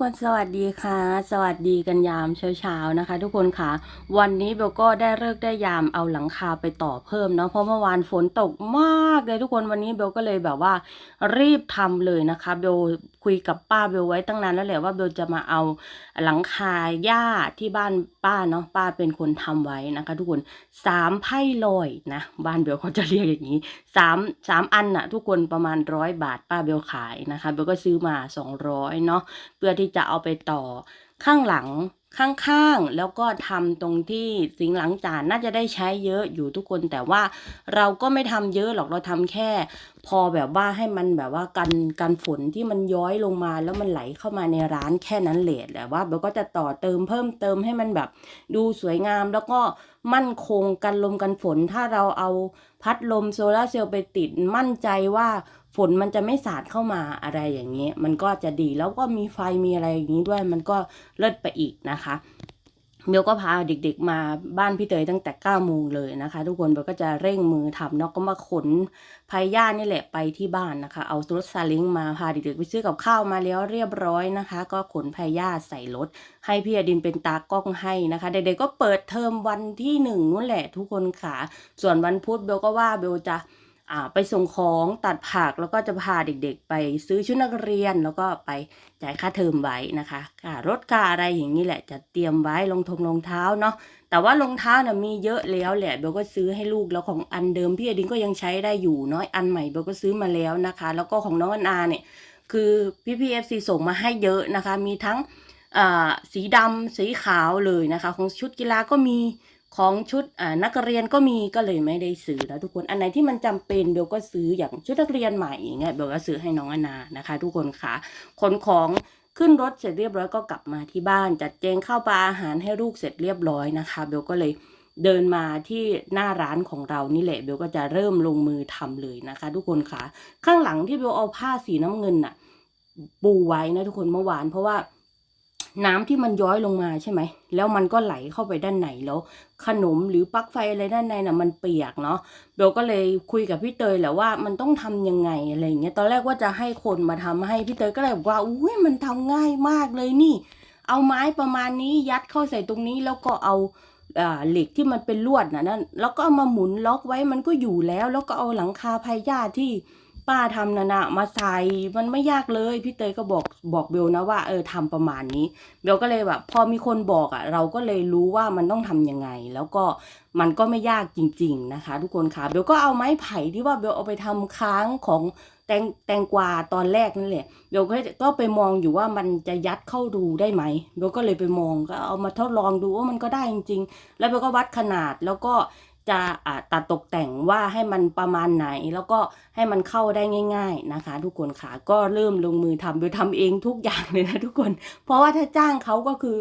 ทุกคนสวัสดีค่ะ สวัสดีกันยามเช้าๆนะคะ ทุกคนค่ะ วันนี้เบลก็ได้เลิกได้ยามเอาหลังคาไปต่อเพิ่มเนาะเพราะเมื่อวานฝนตกมาก เลยทุกคนวันนี้เบลก็เลยแบบว่า รีบทำเลยนะคะเบลคุยกับป้าเบลไว้ตั้งนานแล้วแหละว่าเบลจะมาเอาหลังคาหญ้าที่บ้านป้าเนาะป้าเป็นคนทำไว้นะคะ ทุกคนสามไพ่ลอยนะบ้านเบลเขาจะเรียกอย่างนี้สามสามอันน่ะ ทุกคนประมาณร้อยบาทป้าเบลขายนะคะเบลก็ซื้อมาสองร้อยเนาะเพื่อที่จะเอาไปต่อข้างหลัง ข้างๆ แล้วก็ทำตรงที่สิงหลังจานน่าจะได้ใช้เยอะอยู่ทุกคนแต่ว่าเราก็ไม่ทำเยอะหรอกเราทำแค่ พอแบบว่าให้มันแบบว่ากันกันฝนที่มันย้อยลงมาแล้วมันไหลเข้ามาในร้านแค่นั้นแหละแต่ว่าเบลก็จะต่อเติมเพิ่มเติมให้มันแบบ ดูสวยงามแล้วก็มั่นคงกันลมกันฝนถ้าเราเอาพัดลมโซลาเซลล์ไปติดมั่นใจว่า ฝนมันจะไม่สาดเข้ามาอะไรอย่างนี้ มันก็จะดีแล้วก็มีไฟมีอะไรอย่างนี้ด้วยมันก็เลิศไปอีกนะคะเบลก็พาเด็กๆมาบ้านพี่เตยตั้งแต่9โมงเลยนะคะ ทุกคนเบลก็จะเร่งมือทำเนาะก็มาขนพายย่านี่แหละไปที่บ้านนะคะ เอารถซาเล้งมาพาเด็กๆไปซื้อกับข้าวมาแล้วเรียบร้อยนะคะ ก็ขนพายย่าใส่รถ ให้พี่อดินเป็นตากล้องให้นะคะ เด็กๆก็เปิดเทอมวันที่หนึ่งนู่นแหละทุกคนค่ะ ส่วนวันพุธเบลก็ว่าเบลจะ ไปส่งของตัดผักแล้วก็จะพาเด็กๆ ไปซื้อชุดนักเรียนแล้วก็ไปจ่ายค่าเทอมไว้นะคะค่ารถค่าอะไรอย่างนี้แหละจะเตรียมไว้รองทงรองเท้าเนาะแต่ว่ารองเท้านี่ยมีเยอะแล้วแหละเบลก็ซื้อให้ลูกแล้วของอันเดิมพี่อดินก็ยังใช้ได้อยู่เนาะอันใหม่เบลก็ซื้อมาแล้วนะคะ แล้วก็ของน้องอันนาเนี่ยคือพี่พีเอฟซีส่งมาให้เยอะนะคะ มีทั้งสีดำสีขาวเลยนะคะ ของชุดกีฬาก็มี ของชุดอ่านักเรียนก็มีก็เลยไม่ได้ซื้อนะทุกคนอันไหนที่มันจำเป็นเบลก็ซื้ออย่างชุดนักเรียนใหม่อย่างเงี้ยเบลก็ซื้อให้น้องอนานะคะ ทุกคนค่ะขนของขึ้นรถเสร็จเรียบร้อยก็กลับมาที่บ้าน จัดแจงข้าวปลาอาหารให้ลูกเสร็จเรียบร้อยนะคะเบลก็เลยเดินมาที่หน้าร้านของเรานี่แหละเบลก็จะเริ่มลงมือทำเลยนะคะ ทุกคนค่ะ ข้างหลังที่เบลเอาผ้าสีน้ำเงินน่ะ ปูไว้นะทุกคนเมื่อวานเพราะว่า น้ำที่มันย้อยลงมาใช่ไหม แล้วมันก็ไหลเข้าไปด้านในแล้ว ขนมหรือปลั๊กไฟอะไรด้านในน่ะมันเปียกเนาะเบลก็เลยคุยกับพี่เตยแหละว่ามันต้องทำยังไงอะไรอย่างเงี้ยตอนแรกว่าจะให้คนมาทำให้พี่เตยก็เลยบอกว่าอุ้ยมันทำง่ายมากเลยนี่ เอาไม้ประมาณนี้ยัดเข้าใส่ตรงนี้แล้วก็เอาเหล็กที่มันเป็นลวดนะนั่นแล้วก็เอามาหมุนล็อกไว้มันก็อยู่แล้ว แล้วก็เอาหลังคาพายาที่ ป้าทำนะนะมาใส่มันไม่ยากเลยพี่เตยก็บอกบอกเบลนะว่าเออทำประมาณนี้เบลก็เลยแบบพอมีคนบอกอะ่ะ เราก็เลยรู้ว่ามันต้องทำยังไง แล้วก็มันก็ไม่ยากจริง ๆนะคะ ทุกคนค่ะเบลก็เอาไม้ไผ่ที่ว่าเบลเอาไปทำค้างของแตงแตงกวาตอนแรกนั่นแหละเบลก็ก็ไปมองอยู่ว่ามันจะยัดเข้ารูได้ไหมเบลก็เลยไปมองก็เอามาทดลองดูว่ามันก็ได้จริง ๆ แล้วเบลก็วัดขนาดแล้วก็ จะตัดตกแต่งว่าให้มันประมาณไหน แล้วก็ให้มันเข้าได้ง่าย ๆนะคะ ทุกคนค่ะก็เริ่มลงมือทำเบลทำเองทุกอย่างเลยนะทุกคน เพราะว่าถ้าจ้างเขาก็คือ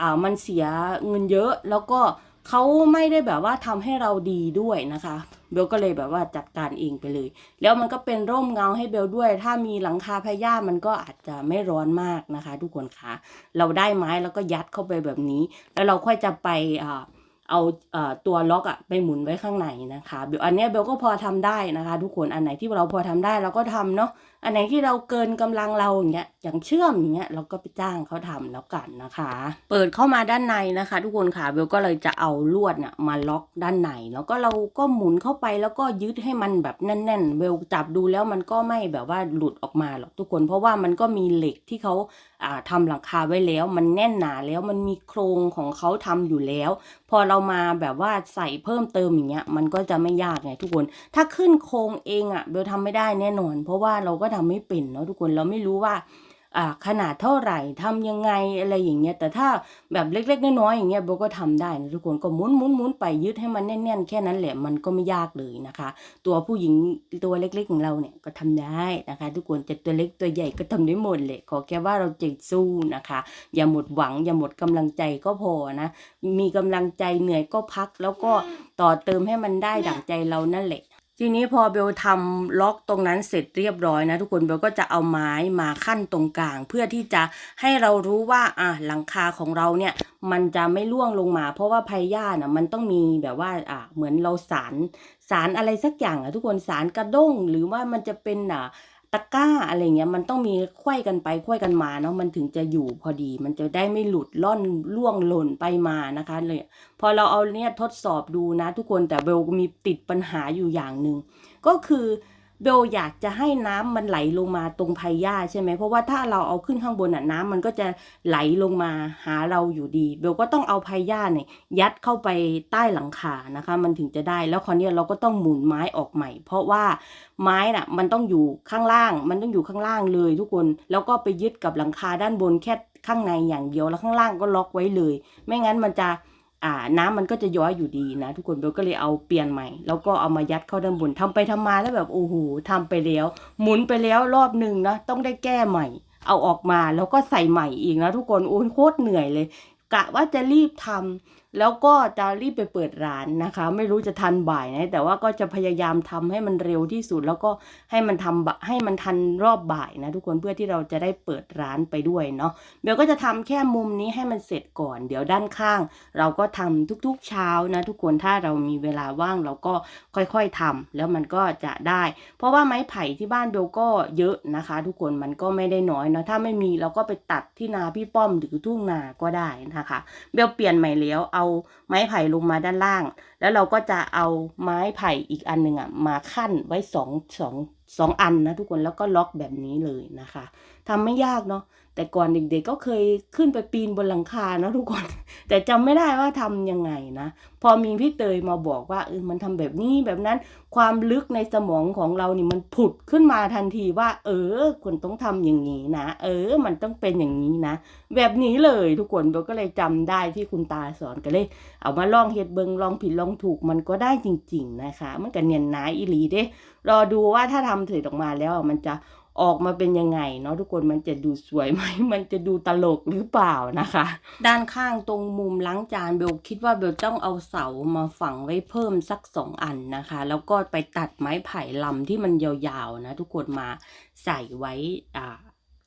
อ่ามันเสียเงินเยอะแล้วก็เขาไม่ได้แบบว่าทำให้เราดีด้วยนะคะเบลก็เลยแบบว่าจัดการเองไปเลย แล้วมันก็เป็นร่มเงาให้เบลด้วย ถ้ามีหลังคาพยามันก็อาจจะไม่ร้อนมากนะคะ ทุกคนคะเราได้ไม้แล้วก็ยัดเข้าไปแบบนี้ แล้วเราค่อยจะไปอ่า เอาเอ่อตัวล็อกอะไปหมุนไว้ข้างในนะคะเบลอันนี้เบลก็พอทำได้นะคะ ทุกคนอันไหนที่เราพอทำได้เราก็ทำเนาะ อันไหนที่เราเกินกำลังเราอย่างเงี้ยอย่างเชื่อมอย่างเงี้ยเราก็ไปจ้างเขาทำแล้วกันนะคะ เปิดเข้ามาด้านในนะคะ ทุกคนค่ะเบลก็เลยจะเอาลวดน่ะมาล็อกด้านในแล้วก็เราก็หมุนเข้าไปแล้วก็ยึดให้มันแบบแน่นๆเบลจับดูแล้วมันก็ไม่แบบว่าหลุดออกมาหรอกทุกคน เพราะว่ามันก็มีเหล็กที่เขาอ่าทำหลังคาไว้แล้ว มันแน่นหนาแล้วมันมีโครงของเขาทำอยู่แล้ว พอเรามาแบบว่าใส่เพิ่มเติมอย่างเงี้ยมันก็จะไม่ยากไงทุกคน ถ้าขึ้นโครงเองอะ่ะเบลทำไม่ได้แน่นอน เพราะว่าเราก็ทำไม่เป็นเนาะทุกคนเราไม่รู้ว่าขนาดเท่าไหร่ทำยังไงอะไรอย่างเงี้ยแต่ถ้าแบบเล็ก ๆ น้อยๆอย่างเงี้ยเบก็ทำได้นะทุกคนก็หมุนหมุนหมุนไปยึดให้มันแน่น ๆ แค่นั้นแหละมันก็ไม่ยากเลยนะคะ ตัวผู้หญิงตัวเล็กๆของเราเนี่ยก็ทำได้นะคะ ทุกคนจะตัวเล็กตัวใหญ่ก็ทำได้หมดเลยขอแค่ว่าเราใจสู้นะคะ อย่าหมดหวังอย่าหมดกำลังใจก็พอนะ มีกำลังใจเหนื่อยก็พักแล้วก็ต่อเติมให้มันได้ดั่งใจเรานั่นแหละ ทีนี้พอเบลทำล็อกตรงนั้นเสร็จเรียบร้อยนะทุกคนเบลก็จะเอาไม้มาขั้นตรงกลาง เพื่อที่จะให้เรารู้ว่าอะหลังคาของเราเนี่ยมันจะไม่ล่วงลงมา เพราะว่าพายย่าน่ะมันต้องมีแบบว่าอะเหมือนเราสารสารอะไรสักอย่างอะทุกคนสารกระด้งหรือว่ามันจะเป็นอะ ตะกร้าอะไรเงี้ยมันต้องมีควยกันไปควยกันมาเนาะมันถึงจะอยู่พอดี มันจะได้ไม่หลุดล่อนล่วงหล่นไปมานะคะเลยพอเราเอาเนี่ยทดสอบดูนะทุกคนแต่เบลมีติดปัญหาอยู่อย่างหนึ่งก็คือ เบลอยากจะให้น้ำมันไหลลงมาตรงไผ่หญ้าใช่ไหมเพราะว่าถ้าเราเอาขึ้นข้างบนอะน้ำมันก็จะไหลลงมาหาเราอยู่ดี เบลก็ต้องเอาไผ่หญ้าเนี่ยยัดเข้าไปใต้หลังคานะคะ มันถึงจะได้แล้วคราวนี้เราก็ต้องหมุนไม้ออกใหม่ เพราะว่าไม้น่ะมันต้องอยู่ข้างล่าง มันต้องอยู่ข้างล่างเลยทุกคนแล้วก็ไปยึดกับหลังคาด้านบนแค่ข้างในอย่างเดียวแล้วข้างล่างก็ล็อกไว้เลย ไม่งั้นมันจะ อ่าน้ำมันก็จะย้อยอยู่ดีนะ ทุกคนเบลก็เลยเอาเปลี่ยนใหม่ แล้วก็เอามายัดเข้าด้านบนทำไปทำมาแล้วแบบโอ้โหทำไปแล้ว หมุนไปแล้วรอบหนึ่งนะต้องได้แก้ใหม่ เอาออกมาแล้วก็ใส่ใหม่อีกนะทุกคนโอ้ยโคตรเหนื่อยเลย กะว่าจะรีบทำ แล้วก็จะรีบไปเปิดร้านนะคะ ไม่รู้จะทันบ่ายนะแต่ว่าก็จะพยายามทำให้มันเร็วที่สุด แล้วก็ให้มันทำให้มันทันรอบบ่ายนะทุกคนเพื่อที่เราจะได้เปิดร้านไปด้วยเนาะเบลก็จะทำแค่มุมนี้ให้มันเสร็จก่อน เดี๋ยวด้านข้าง เราก็ทำทุกๆเช้านะทุกคนถ้าเรามีเวลาว่างเราก็ค่อยๆทำแล้วมันก็จะได้ เพราะว่าไม้ไผ่ที่บ้านเบลก็เยอะนะคะ ทุกคนมันก็ไม่ได้น้อยเนาะถ้าไม่มีเราก็ไปตัดที่นาพี่ป้อมหรือทุ่งนาก็ได้นะคะ เบลเปลี่ยนใหม่แล้วเอาาไม้ไผ่ลงมาด้านล่าง แล้วเราก็จะเอาไม้ไผ่อีกอันหนึ่งอะมาขั้นไว้สองสอง สองอันนะทุกคนแล้วก็ล็อกแบบนี้เลยนะคะทำไม่ยากเนาะแต่ก่อนเด็กๆก็เคยขึ้นไปปีนบนหลังคาเนาะทุกคน แต่จำไม่ได้ว่าทำยังไงนะ พอมีพี่เตยมาบอกว่าเออมันทำแบบนี้แบบนั้น ความลึกในสมองของเรานี่มันผุดขึ้นมาทันทีว่า เออคุณต้องทำอย่างนี้นะ เออ มันต้องเป็นอย่างนี้นะ แบบนี้เลยทุกคนเบลก็เลยจำได้ที่คุณตาสอนก็เลย เอามาลองเฮ็ดเบิงลองผิดลองถูกมันก็ได้จริง ๆนะคะ มันก็เนียนนาอีหลีเด้ รอดูว่าถ้าทำเสร็จออกมาแล้วมันจะออกมาเป็นยังไงเนาะทุกคนมันจะดูสวยไหมมันจะดูตลกหรือเปล่านะคะ ด้านข้างตรงมุมล้างจานเบลคิดว่าเบลต้องเอาเสามาฝังไว้เพิ่มสักสองอันนะคะ แล้วก็ไปตัดไม้ไผ่ลำที่มันยาวๆนะทุกคนมาใส่ไว้อ่า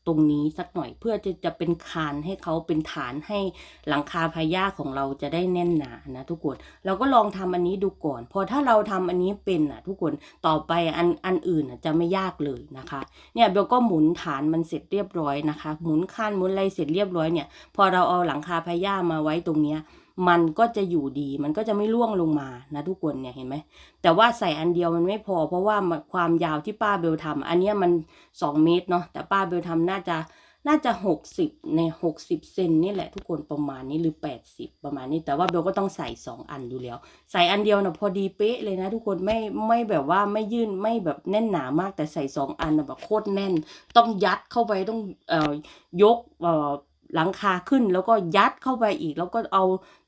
ตรงนี้สักหน่อยเพื่อจะจะเป็นคานให้เขาเป็นฐานให้หลังคาพญาของเราจะได้แน่นหนานะทุกคนเราก็ลองทำอันนี้ดูก่อน พอถ้าเราทำอันนี้เป็นอะ ทุกคนต่อไปอันอันอื่นอะจะไม่ยากเลยนะคะเนี่ยเบลก็หมุนฐานมันเสร็จเรียบร้อยนะคะ หมุนคานหมุนอะไรเสร็จเรียบร้อยเนี่ย พอเราเอาหลังคาพญามาไว้ตรงเนี้ย มันก็จะอยู่ดี มันก็จะไม่ร่วงลงมานะทุกคนเนี่ยเห็นไหมแต่ว่าใส่อันเดียวมันไม่พอ เพราะว่าความยาวที่ป้าเบลทำอันนี้มันสองเมตรเนาะแต่ป้าเบลทำน่าจะน่าจะหกสิบในหกสิบเซนนี่แหละทุกคนประมาณนี้หรือแปดสิบประมาณนี้ แต่ว่าเบลก็ต้องใส่สองอันอยู่แล้ว ใส่อันเดียวนะพอดีเป๊ะเลยนะ ทุกคนไม่ไม่แบบว่าไม่ยื่นไม่แบบแน่นหนามากแต่ใส่สองอันนะแบบโคตรแน่น ต้องยัดเข้าไปต้องเอ่อยกเอ่อหลังคาขึ้นแล้วก็ยัดเข้าไปอีก แล้วก็เอา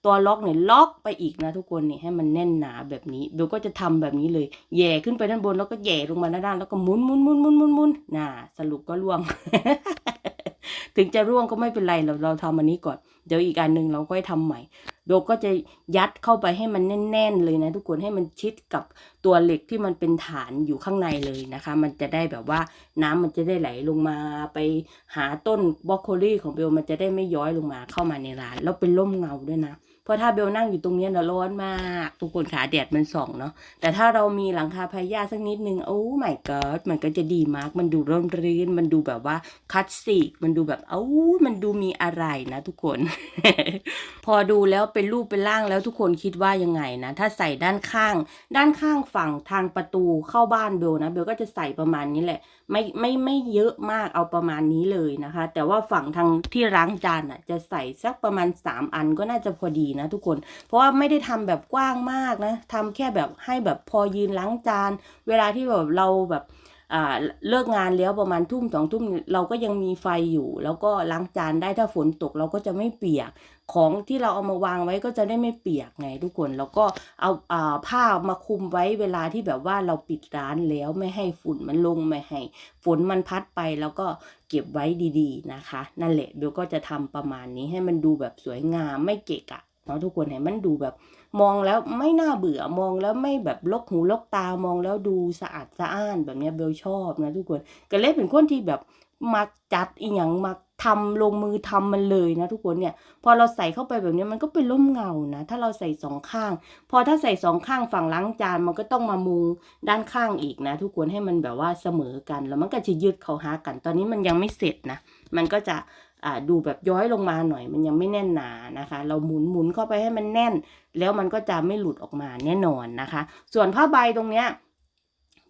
ตัวล็อกเนี่ยล็อกไปอีกนะทุกคนนี่ให้มันแน่นหนาแบบนี้เบลก็จะทำแบบนี้เลยแย่ขึ้นไปด้านบนแล้วก็แย่ลงมาด้านล่างแล้วก็หมุนหมุนหมุนหมุนหมุนหมุนน่ะสรุปก็ร่วง ถึงจะร่วงก็ไม่เป็นไรเราเราทำอันนี้ก่อนเดี๋ยวอีกอันหนึ่งเราก็ให้ทำใหม่เบลก็จะยัดเข้าไปให้มันแน่น ๆ เลยนะทุกคนให้มันชิดกับตัวเหล็กที่มันเป็นฐานอยู่ข้างในเลยนะคะ มันจะได้แบบว่าน้ำมันจะได้ไหลลงมาไปหาต้นบรอกโคลีของเบลมันจะได้ไม่ย้อยลงมาเข้ามาในร้าน แล้วเป็นร่มเงาด้วยนะ เพราะถ้าเบลนั่งอยู่ตรงนี้ยนะร้อนมากทุกคนขาแดดมันส่องเนาะแต่ถ้าเรามีหลังคาพายาสักนิดนึงโอ้ไม่เกิดมันก็จะดีมาก มันดูร่มรื่น มันดูแบบว่าคลาสสิกมันดูแบบเอ้ามันดูมีอะไรนะทุกคน พอดูแล้วเป็นรูปเป็นร่างแล้วทุกคนคิดว่ายังไงนะถ้าใส่ด้านข้าง ด้านข้างฝั่งทางประตูเข้าบ้านเบลนะเบลก็จะใส่ประมาณนี้แหละ ไม่ไม่ไม่เยอะมากเอาประมาณนี้เลยนะคะ แต่ว่าฝั่งทางที่ล้างจานอะจะใส่สักประมาณ 3 อันก็น่าจะพอดีนะทุกคน เพราะว่าไม่ได้ทำแบบกว้างมากนะทำแค่แบบให้แบบพอยืนล้างจาน เวลาที่แบบเราแบบ เลิกงานแล้วประมาณทุ่มสองทุ่มเราก็ยังมีไฟอยู่ แล้วก็ล้างจานได้ถ้าฝนตกเราก็จะไม่เปียก ของที่เราเอามาวางไว้ก็จะได้ไม่เปียกไงทุกคนแล้วก็เอาอาผ้ามาคุมไว้เวลาที่แบบว่าเราปิดร้านแล้วไม่ให้ฝุ่นมันลงไม่ให้ฝนมันพัดไปแล้วก็เก็บไว้ดีๆนะคะ นั่นแหละเบลก็จะทำประมาณนี้ให้มันดูแบบสวยงามไม่เกะกะเนาะทุกคนให้มันดูแบบ มองแล้วไม่น่าเบื่อมองแล้วไม่แบบลกหูลกตามองแล้วดูสะอาดสะอ้านแบบเนี้ยเบลชอบนะทุกคนก็เลยเป็นคนที่แบบมักจัดอีหยังมักทำลงมือทำมันเลยนะทุกคนเนี่ย พอเราใส่เข้าไปแบบนี้มันก็เป็นร่มเงานะ ถ้าเราใส่สองข้าง พอถ้าใส่สองข้างฝั่งล้างจานมันก็ต้องมามุงด้านข้างอีกนะ ทุกคนให้มันแบบว่าเสมอกันแล้วมันก็จะยืดเข้าหากัน ตอนนี้มันยังไม่เสร็จนะ มันก็จะ ดูแบบย้อยลงมาหน่อยมันยังไม่แน่นหนานะคะ เราหมุนหมุนเข้าไปให้มันแน่น แล้วมันก็จะไม่หลุดออกมาแน่นอนนะคะ ส่วนผ้าใบตรงเนี้ย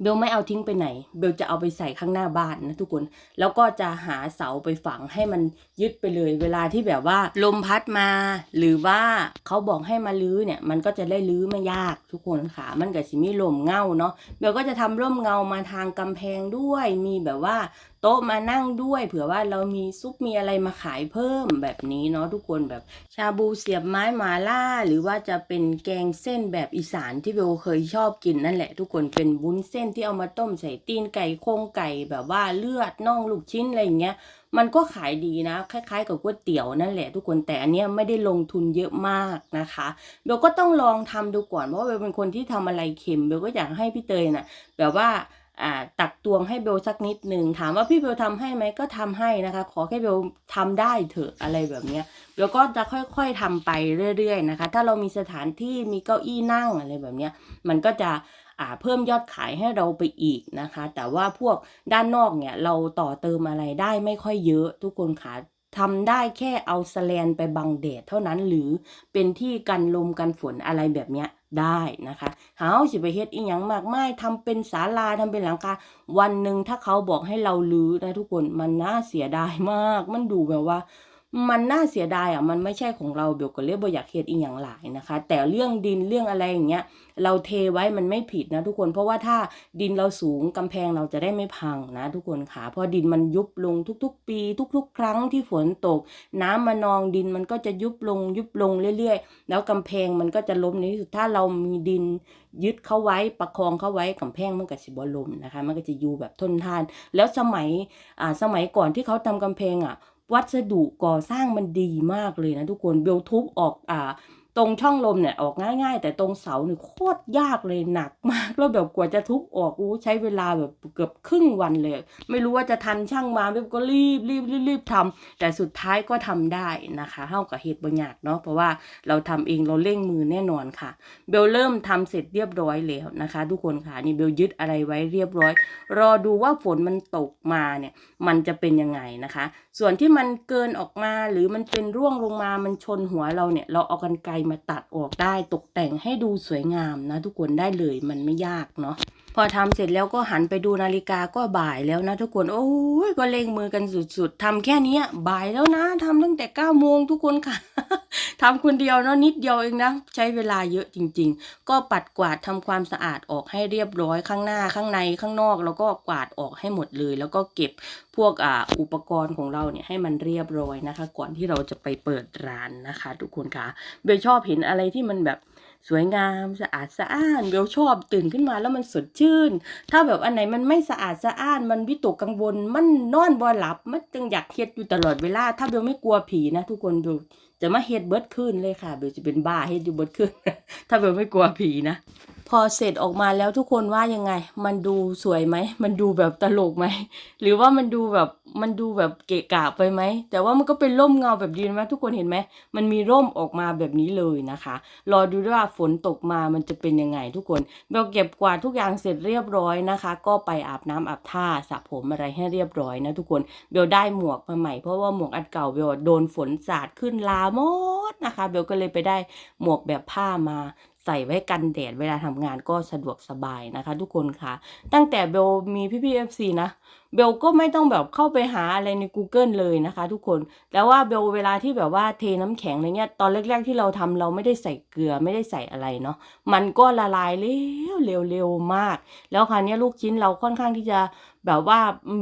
เบลไม่เอาทิ้งไปไหน เบลจะเอาไปใส่ข้างหน้าบ้านนะทุกคน แล้วก็จะหาเสาไปฝังให้มันยึดไปเลย เวลาที่แบบว่าลมพัดมา หรือว่าเขาบอกให้มาลื้อเนี่ย มันก็จะได้ลื้อไม่ยากทุกคนค่ะ มันก็สิมีลมเงาเนาะ เบลก็จะทำร่มเงามาทางกำแพงด้วย มีแบบว่าโต๊ะมานั่งด้วย เผื่อว่าเรามีซุปมีอะไรมาขายเพิ่มแบบนี้เนาะทุกคนแบบชาบูเสียบไม้หมาล่า หรือว่าจะเป็นแกงเส้นแบบอีสานที่เบลเคยชอบกินนั่นแหละ ทุกคนเป็นวุ้นเส้นที่เอามาต้มใส่ตีนไก่โครงไก่แบบว่าเลือดน่องลูกชิ้นอะไรอย่างเงี้ยมันก็ขายดีนะ คล้ายๆกับก๋วยเตี๋ยวนั่นแหละทุกคนแต่อันเนี้ยไม่ได้ลงทุนเยอะมากนะคะเบลก็ต้องลองทำดูก่อนเพราะเบลเป็นคนที่ทำอะไรเค็มเบลก็อยากให้พี่เตยน่ะแบบว่า ตักตวงให้เบลสักนิดหนึ่งถามว่าพี่เบลทำให้ไหมก็ทำให้นะคะ ขอแค่เบลทำได้เถอะอะไรแบบเนี้ยเบลก็จะค่อยๆทำไปเรื่อย ๆ นะคะ ถ้าเรามีสถานที่มีเก้าอี้นั่งอะไรแบบเนี้ยมันก็จะเพิ่มยอดขายให้เราไปอีกนะคะ แต่ว่าพวกด้านนอกเนี่ยเราต่อเติมอะไรได้ไม่ค่อยเยอะทุกคนค่ะ ทำได้แค่เอาสแลนไปบังแดดเท่านั้นหรือเป็นที่กันลมกันฝนอะไรแบบเนี้ยได้นะคะเฮาสิไปเฮ็ดอีหยังมากมายทำเป็นศาลาทำเป็นหลังคาวันหนึ่งถ้าเขาบอกให้เราลื้อนะทุกคนมันน่าเสียดายมาก มันดูแบบว่า มันน่าเสียดายอะมันไม่ใช่ของเราเบลก็เลยบ่อยากเฮ็ดอีหยังหลายนะคะ แต่เรื่องดินเรื่องอะไรอย่างเงี้ยเราเทไว้มันไม่ผิดนะทุกคนเพราะว่าถ้าดินเราสูงกำแพงเราจะได้ไม่พังนะ ทุกคนค่ะเพราะดินมันยุบลงทุก ๆ ปี ทุก ๆ ครั้งที่ฝนตก น้ำมานองดินมันก็จะยุบลงยุบลงเรื่อย ๆ แล้วกำแพงมันก็จะล้มในที่สุดถ้าเรามีดินยึดเข้าไว้ประคองเข้าไว้กำแพงมันก็สิบ่ล้มนะคะ มันก็จะอยู่แบบทนทาน แล้วสมัยอ่าสมัยก่อนที่เขาทำกำแพงอะ วัสดุก่อสร้างมันดีมากเลยนะทุกคนเบลทุบออกอ่า ตรงช่องลมเนี่ยออกง่าย ๆ แต่ตรงเสาเนี่ยโคตรยากเลยหนักมากแล้วแบบกว่าจะทุบออกอู้ใช้เวลาแบบเกือบครึ่งวันเลย ไม่รู้ว่าจะทันช่างมาเบลก็รีบรีบรีบรีบทำแต่สุดท้ายก็ทำได้นะคะเท่ากับเหตุบางอย่างเนาะเพราะว่าเราทำเองเราเร่งมือแน่นอนค่ะ เบลเริ่มทำเสร็จเรียบร้อยแล้วนะคะ ทุกคนค่ะนี่เบลยึดอะไรไว้เรียบร้อย รอดูว่าฝนมันตกมาเนี่ยมันจะเป็นยังไงนะคะ ส่วนที่มันเกินออกมาหรือมันเป็นร่วงลงมามันชนหัวเราเนี่ยเราเอากันไกรมาตัดออกได้ตกแต่งให้ดูสวยงามนะทุกคนได้เลยมันไม่ยากเนาะ พอทำเสร็จแล้วก็หันไปดูนาฬิกาก็บ่ายแล้วนะทุกคน โอ้ยก็เร่งมือกันสุดๆทำแค่นี้บ่ายแล้วนะทำตั้งแต่เก้าโมงทุกคนค่ะทำคนเดียวเนาะนิดเดียวเองนะ ใช้เวลาเยอะจริง ๆ ก็ปัดกวาดทำความสะอาดออกให้เรียบร้อยข้างหน้าข้างในข้างนอก แล้วก็กวาดออกให้หมดเลย แล้วก็เก็บพวกอ่าอุปกรณ์ของเราเนี่ยให้มันเรียบร้อยนะคะ ก่อนที่เราจะไปเปิดร้านนะคะ ทุกคนค่ะเบลชอบเห็นอะไรที่มันแบบ สวยงามสะอาดสะอ้านเบลชอบตื่นขึ้นมาแล้วมันสดชื่น ถ้าแบบอันไหนมันไม่สะอาดสะอ้านมันวิตกกังวลมันนอนบ่หลับ มันจึงอยากเฮ็ดอยู่ตลอดเวลา ถ้าเบลไม่กลัวผีนะ ทุกคนเบลจะมาเฮ็ดเบิดคืนเลยค่ะเบลจะเป็นบ้าเฮ็ดอยู่เบิดคืนถ้าเบลไม่กลัวผีนะพอเสร็จออกมาแล้วทุกคนว่ายังไง มันดูสวยไหม มันดูแบบตลกไหม หรือว่ามันดูแบบมันดูแบบเกะกะไปไหม แต่ว่ามันก็เป็นร่มเงาแบบดีไหมทุกคนเห็นไหม มันมีร่มออกมาแบบนี้เลยนะคะ รอดูด้วยว่าฝนตกมามันจะเป็นยังไงทุกคนเบลเก็บกวาดทุกอย่างเสร็จเรียบร้อยนะคะ ก็ไปอาบน้ำอาบท่าสระผมอะไรให้เรียบร้อยนะทุกคนเบลได้หมวกมาใหม่เพราะว่าหมวกอันเก่าเบลโดนฝนสาดขึ้นลาหมดนะคะเบลก็เลยไปได้หมวกแบบผ้ามาใส่ไว้กันแดดเวลาทำงานก็สะดวกสบายนะคะ ทุกคนค่ะ ตั้งแต่เบลมีพี่พีเอฟซีนะเบลก็ไม่ต้องแบบเข้าไปหาอะไรใน Google เลยนะคะ ทุกคนแล้วว่าเบลเวลาที่แบบว่าเทน้ำแข็งอะไรเงี้ย ตอนแรก ๆ ที่เราทำเราไม่ได้ใส่เกลือไม่ได้ใส่อะไรเนาะ มันก็ละลายเร็วเร็วเร็วมาก แล้วคราวนี้ลูกชิ้นเราค่อนข้างที่จะ แบบว่า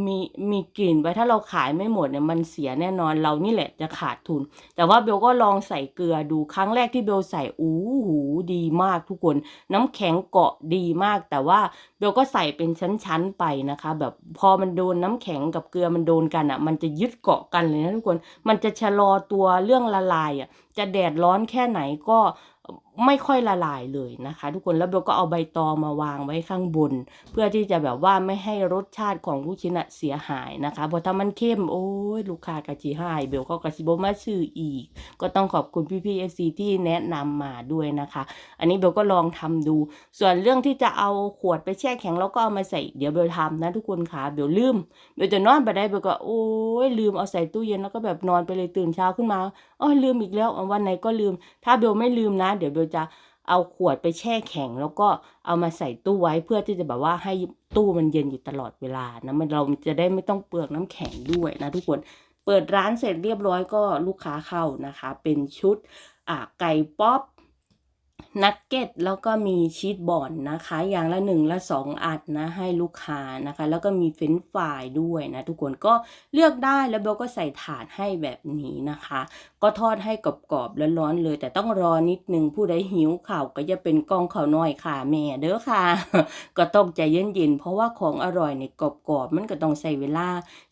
มีมีกลิ่นไว้ถ้าเราขายไม่หมดเนี่ยมันเสียแน่นอนเรานี่แหละจะขาดทุน แต่ว่าเบลก็ลองใส่เกลือดูครั้งแรกที่เบลใส่อู้หูดีมากทุกคน น้ำแข็งเกาะดีมาก แต่ว่าเบลก็ใส่เป็นชั้นๆไปนะคะ แบบพอมันโดนน้ำแข็งกับเกลือมันโดนกันอะ มันจะยึดเกาะกันเลยนะทุกคน มันจะชะลอตัวเรื่องละลายอะจะแดดร้อนแค่ไหนก็ ไม่ค่อยละลายเลยนะคะ ทุกคนแล้วเบลก็เอาใบตองมาวางไว้ข้างบน เพื่อที่จะแบบว่าไม่ให้รสชาติของลูกชิ้นอะเสียหายนะคะเพราะถ้ามันเข้มโอ้ยลูกค้ากะจีหายเบลก็กะจิบมาซื้ออีก ก็ต้องขอบคุณพี่พี่เอฟซีที่แนะนำมาด้วยนะคะ อันนี้เบลก็ลองทำดู ส่วนเรื่องที่จะเอาขวดไปแช่แข็งแล้วก็เอามาใส่เดี๋ยวเบลทำนะทุกคนค่ะเบลลืมเบลจะนอนไปได้เบลก็โอ้ยลืมเอาใส่ตู้เย็นแล้วก็แบบนอนไปเลยตื่นเช้าขึ้นมาอ๋อลืมอีกแล้ววันไหนก็ลืม ถ้าเบลไม่ลืมนะ เดี๋ยวเบลจะเอาขวดไปแช่แข็ง แล้วก็เอามาใส่ตู้ไว้เพื่อที่จะแบบว่าให้ตู้มันเย็นอยู่ตลอดเวลานะมันเราจะได้ไม่ต้องเปลืองน้ำแข็งด้วยนะทุกคนเปิดร้านเสร็จเรียบร้อยก็ลูกค้าเข้านะคะ เป็นชุดอ่าไก่ป๊อป นักเก็ตแล้วก็มีชีสบอลนะคะ อย่างละหนึ่งละสองอัดนะให้ลูกค้านะคะ แล้วก็มีเฟรนฟรายด้วยนะ ทุกคนก็เลือกได้แล้วเบลก็ใส่ถาดให้แบบนี้นะคะ ก็ทอดให้กรอบๆแล้วร้อนๆเลย แต่ต้องรอนิดนึงผู้ใดหิวข่าวก็จะเป็นกองข่าวน้อยค่ะแม่เด้อค่ะ ก็ต้องใจเย็นๆเพราะว่าของอร่อยเนี่ยกรอบๆมันก็ต้องใส่เวลา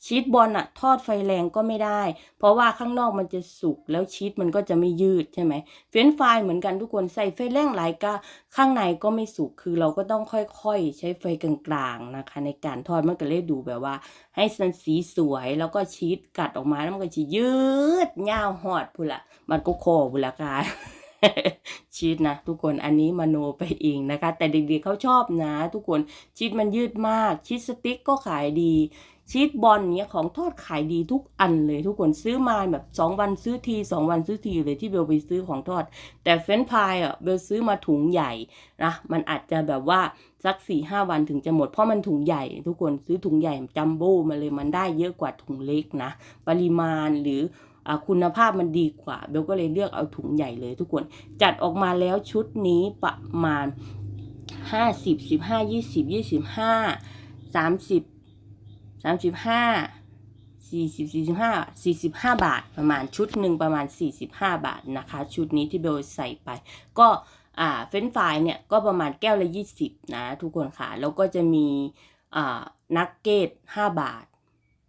ชีสบอลอะทอดไฟแรงก็ไม่ได้ เพราะว่าข้างนอกมันจะสุกแล้วชีสมันก็จะไม่ยืดใช่ไหมเฟรนฟรายเหมือนกันทุกคนใส่ไฟแรงหลายก็ข้างในก็ไม่สุกคือเราก็ต้องค่อยๆ ใช้ไฟกลางๆนะคะ ในการทอดมันก็เลยดูแบบว่า ให้สันสีสวยแล้วก็ชีสกัดออกมาแล้วมันก็จะยืดยาวหอดพุนละมันก็โคพุละกายชีสนะทุกคนอันนี้มโนไปเองนะคะ แต่เด็กๆเขาชอบนะ ทุกคนชีสมันยืดมากชีสสติ๊กก็ขายดี ชีสบอลเนี้ยของทอดขายดีทุกอันเลยทุกคนซื้อมาแบบสองวันซื้อทีสองวันซื้อทีเลยที่เบลไปซื้อของทอด แต่เฟรนช์พายอะเบลซื้อมาถุงใหญ่นะมันอาจจะแบบว่าสักสี่ห้าวันถึงจะหมดเพราะมันถุงใหญ่ ทุกคนซื้อถุงใหญ่จัมโบ้มาเลยมันได้เยอะกว่าถุงเล็กนะ ปริมาณหรืออคุณภาพมันดีกว่าเบลก็เลยเลือกเอาถุงใหญ่เลยทุกคนจัดออกมาแล้วชุดนี้ประมาณห้าสิบสิบห้ายี่ สามสิบห้าสี่สิบสี่สิบห้าสี่สิบห้าบาท ประมาณชุดหนึ่งประมาณสี่สิบห้าบาทนะคะ ชุดนี้ที่เบลใส่ไป ก็อ่าเฟนฟรายเนี่ยก็ประมาณแก้วละยี่สิบนะทุกคนค่ะ แล้วก็จะมีอ่านักเก็ตห้าบาท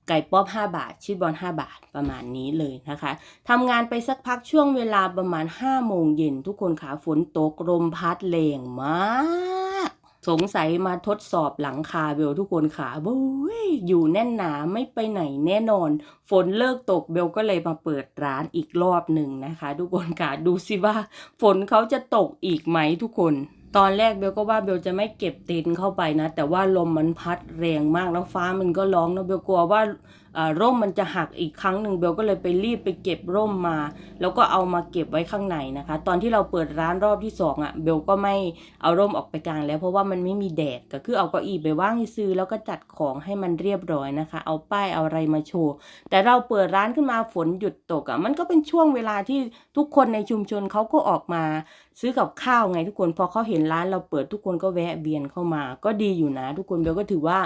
ไก่ป๊อป5บาท ชีสบอล 5 บาทประมาณนี้เลยนะคะทำงานไปสักพักช่วงเวลาประมาณ 5 โมงเย็นทุกคนขาฝนตกลมพัดแรงมาก สงสัยมาทดสอบหลังคาเบลทุกคนขาบุ้ยอยู่แน่นหนาไม่ไปไหนแน่นอน ฝนเลิกตกเบลก็เลยมาเปิดร้านอีกรอบหนึ่งนะคะ ทุกคนค่ะดูสิว่า ฝนเขาจะตกอีกไหมทุกคนตอนแรกเบลก็ว่าเบลจะไม่เก็บเต็นท์เข้าไปนะ แต่ว่าลมมันพัดแรงมากแล้วฟ้ามันก็ร้องนะเบลกลัวว่า ร่มมันจะหักอีกครั้งหนึ่งเบลก็เลยไปรีบไปเก็บร่มมา แล้วก็เอามาเก็บไว้ข้างในนะคะ ตอนที่เราเปิดร้านรอบที่สองอะ่ะเบลก็ไม่เอาร่มออกไปกลางแล้วเพราะว่ามันไม่มีแดดก็คือเอาเก้าอี้ไปว่างซื้อแล้วก็จัดของให้มันเรียบร้อยนะคะ เอาป้ายเอาอะไรมาโชว์แต่เราเปิดร้านขึ้นมาฝนหยุดตกอะ่ะมันก็เป็นช่วงเวลาที่ทุกคนในชุมชนเขาก็ออกมา ซื้อกับข้าวไงทุกคนพอเขาเห็นร้านเราเปิดทุกคนก็แวะเวียนเข้ามา ก็ดีอยู่นะ ทุกคนเบลก็ถือว่า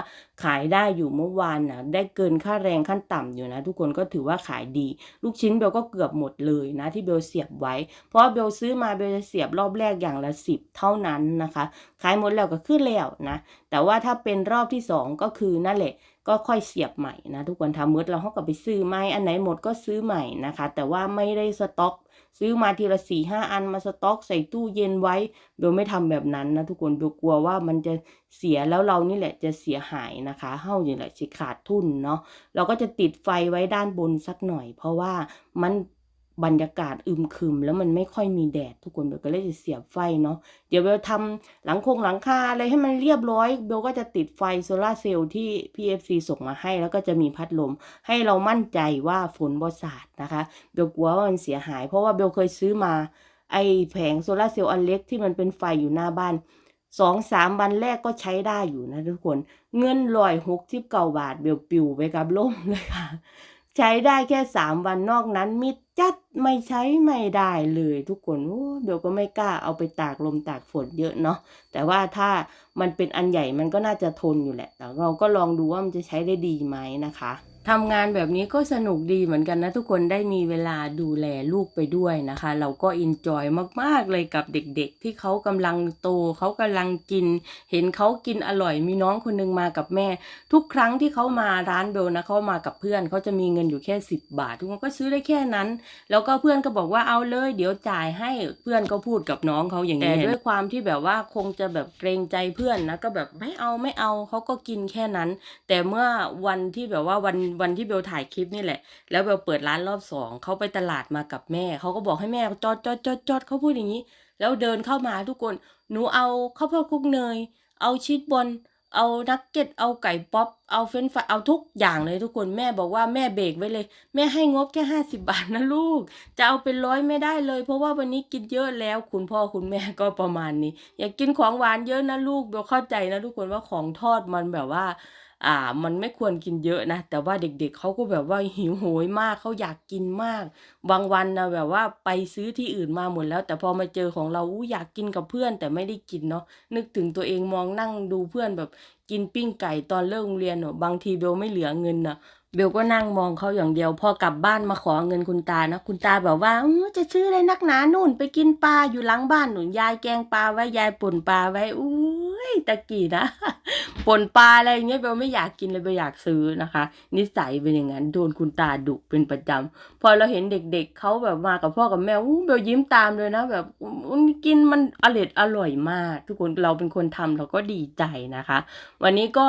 ขายได้อยู่เมื่อวานนะได้เกินค่าแรงขั้นต่ำอยู่นะ ทุกคนก็ถือว่าขายดี ลูกชิ้นเบลก็เกือบหมดเลยนะที่เบลเสียบไว้ เพราะว่าเบลซื้อมาเบลจะเสียบรอบแรกอย่างละสิบเท่านั้นนะคะขายหมดแล้วก็ขึ้นแล้วนะแต่ว่าถ้าเป็นรอบที่สองก็คือนั่นแหละก็ค่อยเสียบใหม่นะทุกคนทำมืดเราเขาก็ไปซื้อใหม่อันไหนหมดก็ซื้อใหม่นะคะ แต่ว่าไม่ได้สต็อก ซื้อมาทีละสี่ห้าอันมาสต็อกใส่ตู้เย็นไว้เบลไม่ทำแบบนั้นนะทุกคนเบลกลัวว่ามันจะเสียแล้วเรานี่แหละจะเสียหายนะคะเฮ้าอย่างแหละจะขาดทุนเนาะเราก็จะติดไฟไว้ด้านบนสักหน่อย เพราะว่ามัน บรรยากาศอึมครึม แล้วมันไม่ค่อยมีแดดทุกคนเบลก็เลยจะเสียบไฟเนาะเดี๋ยวเบลทำหลังคงหลังคาอะไรให้มันเรียบร้อยเบลก็จะติดไฟโซลาเซลล์ที่ PFC ส่งมาให้ แล้วก็จะมีพัดลม ให้เรามั่นใจว่าฝนบ่สาดนะคะเบลกลัวว่ามันเสียหาย เพราะว่าเบลเคยซื้อมาไอแผงโซลาเซลล์อันเล็กที่มันเป็นไฟอยู่หน้าบ้านสองสามวันแรกก็ใช้ได้อยู่นะทุกคน เงินลอยหกสิบเก้าบาทเบลปิวไปกับล่มเลยค่ะ ใช้ได้แค่สามวันนอกนั้นมิดจัดไม่ใช้ไม่ได้เลยทุกคนโอ้เบลก็ไม่กล้าเอาไปตากลมตากฝนเยอะเนาะแต่ว่าถ้ามันเป็นอันใหญ่มันก็น่าจะทนอยู่แหละ แต่เราก็ลองดูว่ามันจะใช้ได้ดีไหมนะคะ ทำงานแบบนี้ก็สนุกดีเหมือนกันนะทุกคนได้มีเวลาดูแลลูกไปด้วยนะคะ เราก็อินจอยมากๆเลยกับเด็กๆ ที่เขากำลังโตเขากำลังกิน เห็นเขากินอร่อยมีน้องคนหนึงมากับแม่ ทุกครั้งที่เขามาร้านเบลนะเขามากับเพื่อนเขาจะมีเงินอยู่แค่ 10 บาท ทุกคนก็ซื้อได้แค่นั้น แล้วก็เพื่อนก็บอกว่าเอาเลย เดี๋ยวจ่ายให้เพื่อนก็พูดกับน้องเขาอย่างนี้แต่ด้วยความที่แบบว่าคงจะแบบเกรงใจเพื่อนนะก็แบบไม่เอาไม่เอาเขาก็กินแค่นั้น แต่เมื่อวันที่แบบว่าวันวันที่เบลถ่ายคลิปนี่แหละ แล้วเบลเปิดร้านรอบสองเขาไปตลาดมากับแม่ เขาก็บอกให้แม่จอดจอดจอดจอดเขาพูดอย่างนี้ แล้วเดินเข้ามาทุกคน หนูเอาข้าวโพดคลุกเนย เอาชีสบอลเอานักเก็ต เอาไก่ป๊อป เอาเฟนฟเอาทุกอย่างเลยทุกคน แม่บอกว่าแม่เบรกไว้เลย แม่ให้งบแค่ห้าสิบาทนะลูก จะเอาเป็นร้อยไม่ได้เลย เพราะว่าวันนี้กินเยอะแล้ว คุณพ่อคุณแม่ก็ประมาณนี้ อย่ากกินของหวานเยอะนะลูกเบลเข้าใจนะทุกคนว่าของทอดมันแบบว่า อ่า มันไม่ควรกินเยอะนะ แต่ว่าเด็กๆเขาก็แบบว่าหิวโหยมากเขาอยากกินมาก บางวันนะแบบว่าไปซื้อที่อื่นมาหมดแล้ว แต่พอมาเจอของเราอู้อยากกินกับเพื่อน แต่ไม่ได้กินเนาะนึกถึงตัวเองมองนั่งดูเพื่อนแบบกินปิ้งไก่ตอนเลิกโรงเรียนเนอะบางทีเบลไม่เหลือเงินนะเบลก็นั่งมองเขาอย่างเดียว พอกลับบ้านมาขอเงินคุณตานะคุณตาแบบว่าจะซื้ออะไรนักหนานู่น ไปกินปลาอยู่หลังบ้านหนุนยายแกงปลาไว้ยายป่นปลาไว้อุ้ยตะกี้นะ ป่นปลาอะไรอย่างเงี้ยเบลไม่อยากกินเลยเบลอยากซื้อนะคะ นิสัยเป็นอย่างนั้นโดนคุณตาดุเป็นประจำพอเราเห็นเด็กๆเขาแบบมากับพ่อกับแม่อู้เบลยิ้มตามเลยนะ แบบกินมันอร่อยอร่อยมาก ทุกคนเราเป็นคนทำเราก็ดีใจนะคะ วันนี้ก็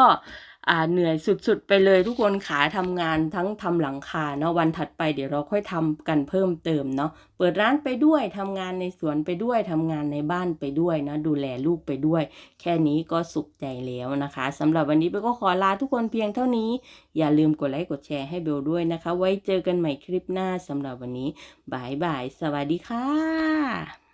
อ่าเหนื่อยสุดๆไปเลยทุกคนขาทำงานทั้งทำหลังคาเนาะวันถัดไปเดี๋ยวเราค่อยทำกันเพิ่มเติมเนาะเปิดร้านไปด้วยทำงานในสวนไปด้วยทำงานในบ้านไปด้วยนะดูแลลูกไปด้วย แค่นี้ก็สุขใจแล้วนะคะสำหรับวันนี้เบลก็ขอลาทุกคนเพียงเท่านี้ อย่าลืมกดไลค์กดแชร์ให้เบลด้วยนะคะ ไว้เจอกันใหม่คลิปหน้าสำหรับวันนี้บายบายสวัสดีค่ะ